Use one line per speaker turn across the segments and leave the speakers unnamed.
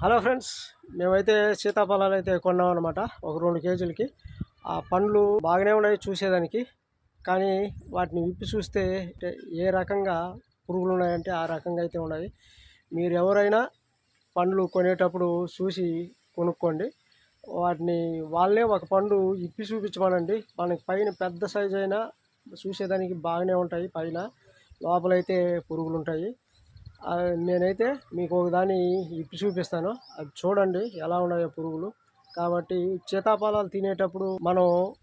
Hello friends మేమైతే సీతాఫలాలు అయితే కొన్నాం అనమాట ఒక రెండు కేజీలకి. ఆ పండ్లు బాగానే ఉన్నాయి చూసేదానికి కానీ వాటిని విప్పి చూస్తే ఏ రకంగా పురుగులు ఉన్నాయంటే ఆ రకంగా అయితే ఉన్నాయి. మీరు ఎవరైనా పండ్లు కొనేటప్పుడు చూసి కొనుక్కోండి. వాటిని వాళ్ళే ఒక పండు ఇప్పి చూపించమనండి. మనకి పైన పెద్ద సైజు అయినా చూసేదానికి బాగానే ఉంటాయి పైన లోపలైతే పురుగులు ఉంటాయి. నేనైతే మీకు ఒకదాన్ని ఇప్పి చూపిస్తాను. అది చూడండి ఎలా ఉన్నాయో పురుగులు. కాబట్టి సీతాఫలాలు తినేటప్పుడు మనం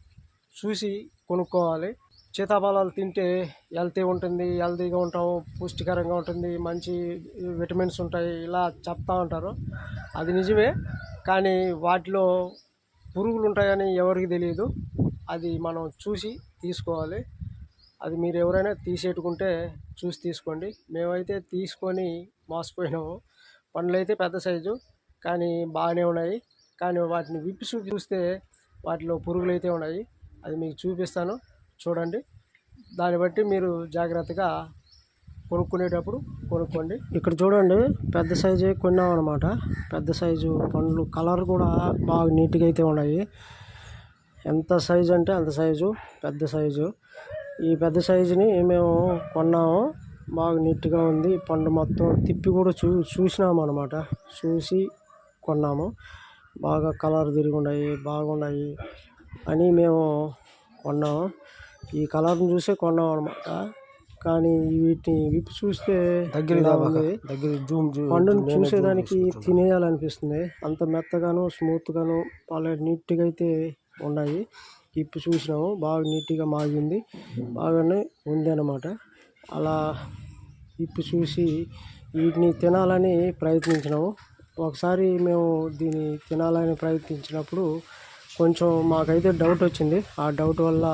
చూసి కొనుక్కోవాలి. సీతాఫలాలు తింటే హెల్తీ ఉంటుంది హెల్తీగా ఉంటాం పుష్టికరంగా ఉంటుంది మంచి విటమిన్స్ ఉంటాయి ఇలా చెప్తా ఉంటారు. అది నిజమే. కానీ వాటిలో పురుగులు ఉంటాయని ఎవరికి తెలియదు. అది మనం చూసి తీసుకోవాలి. అది మీరు ఎవరైనా తీసేటుకుంటే చూసి తీసుకోండి. మేమైతే తీసుకొని మోసపోయినాము. పండ్లు అయితే పెద్ద సైజు కానీ బాగానే ఉన్నాయి. కానీ వాటిని విప్పి చూపి చూస్తే వాటిలో పురుగులు అయితే ఉన్నాయి. అది మీకు చూపిస్తాను. చూడండి. దాన్ని బట్టి మీరు జాగ్రత్తగా కొనుక్కునేటప్పుడు కొనుక్కోండి. ఇక్కడ చూడండి పెద్ద సైజు కొన్నాం అనమాట పెద్ద సైజు పండ్లు కలర్ కూడా బాగా నీట్గా అయితే ఉన్నాయి. ఎంత సైజు అంటే అంత సైజు పెద్ద సైజు. ఈ పెద్ద సైజుని మేము కొన్నాము. బాగా నీట్గా ఉంది. పండు మొత్తం తిప్పి కూడా చూ చూసినాము అనమాట చూసి కొన్నాము. బాగా కలర్ తిరిగి ఉన్నాయి బాగున్నాయి అని మేము కొన్నాము. ఈ కలర్ని చూసే కొన్నాం అనమాట కానీ వీటిని విప్పి చూస్తే
దగ్గర. దగ్గర జూమ్
పండుని చూసేదానికి తినేయాలనిపిస్తుంది. అంత మెత్తగాను స్మూత్గాను చాలా నీట్గా అయితే ఉన్నాయి. ఇప్పి చూసినాము. బాగా నీట్గా మాగింది. బాగానే ఉంది అన్నమాట అలా ఇప్పి చూసి వీటిని తినాలని ప్రయత్నించినాము. ఒకసారి మేము దీన్ని తినాలని ప్రయత్నించినప్పుడు కొంచెం మాకైతే డౌట్ వచ్చింది. ఆ డౌట్ వల్ల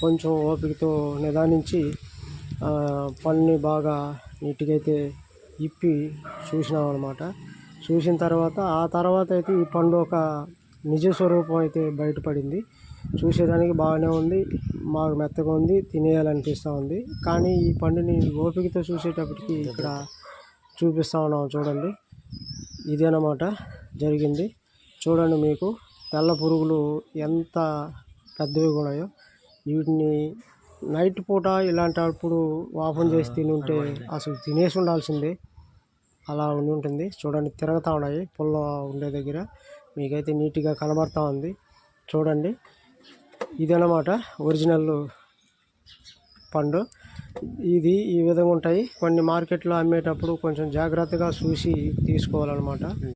కొంచెం ఓపికతో నిదానించి ఆ, పళ్ళని బాగా నీట్గా అయితే ఇప్పి చూసినాం అనమాట చూసిన తర్వాత ఆ తర్వాత అయితే ఈ పండు ఒక నిజ స్వరూపం అయితే బయటపడింది. చూసేదానికి బాగానే ఉంది బాగా మెత్తగా ఉంది తినేయాలనిపిస్తూ ఉంది. కానీ ఈ పండుని ఓపికతో చూసేటప్పటికి ఇక్కడ చూపిస్తా ఉన్నాం చూడండి. ఇదేనమాట జరిగింది. చూడండి మీకు తెల్ల పురుగులు ఎంత పెద్దవి ఉన్నాయో. వీటిని నైట్ పూట ఇలాంటప్పుడు ఓపెన్ చేసి తిని ఉంటే అసలు తినేసి ఉండాల్సిందే. అలా ఉండి ఉంటుంది. చూడండి తిరుగుతూ ఉన్నాయి పుల్ల ఉండే దగ్గర. మీకైతే నీట్గా కనబడతా ఉంది. చూడండి. ఇదనమాట ఒరిజినల్ పండు. ఇది ఈ విధంగా ఉంటాయి. కొన్ని మార్కెట్లో అమ్మేటప్పుడు కొంచెం జాగ్రత్తగా చూసి తీసుకోవాలన్నమాట.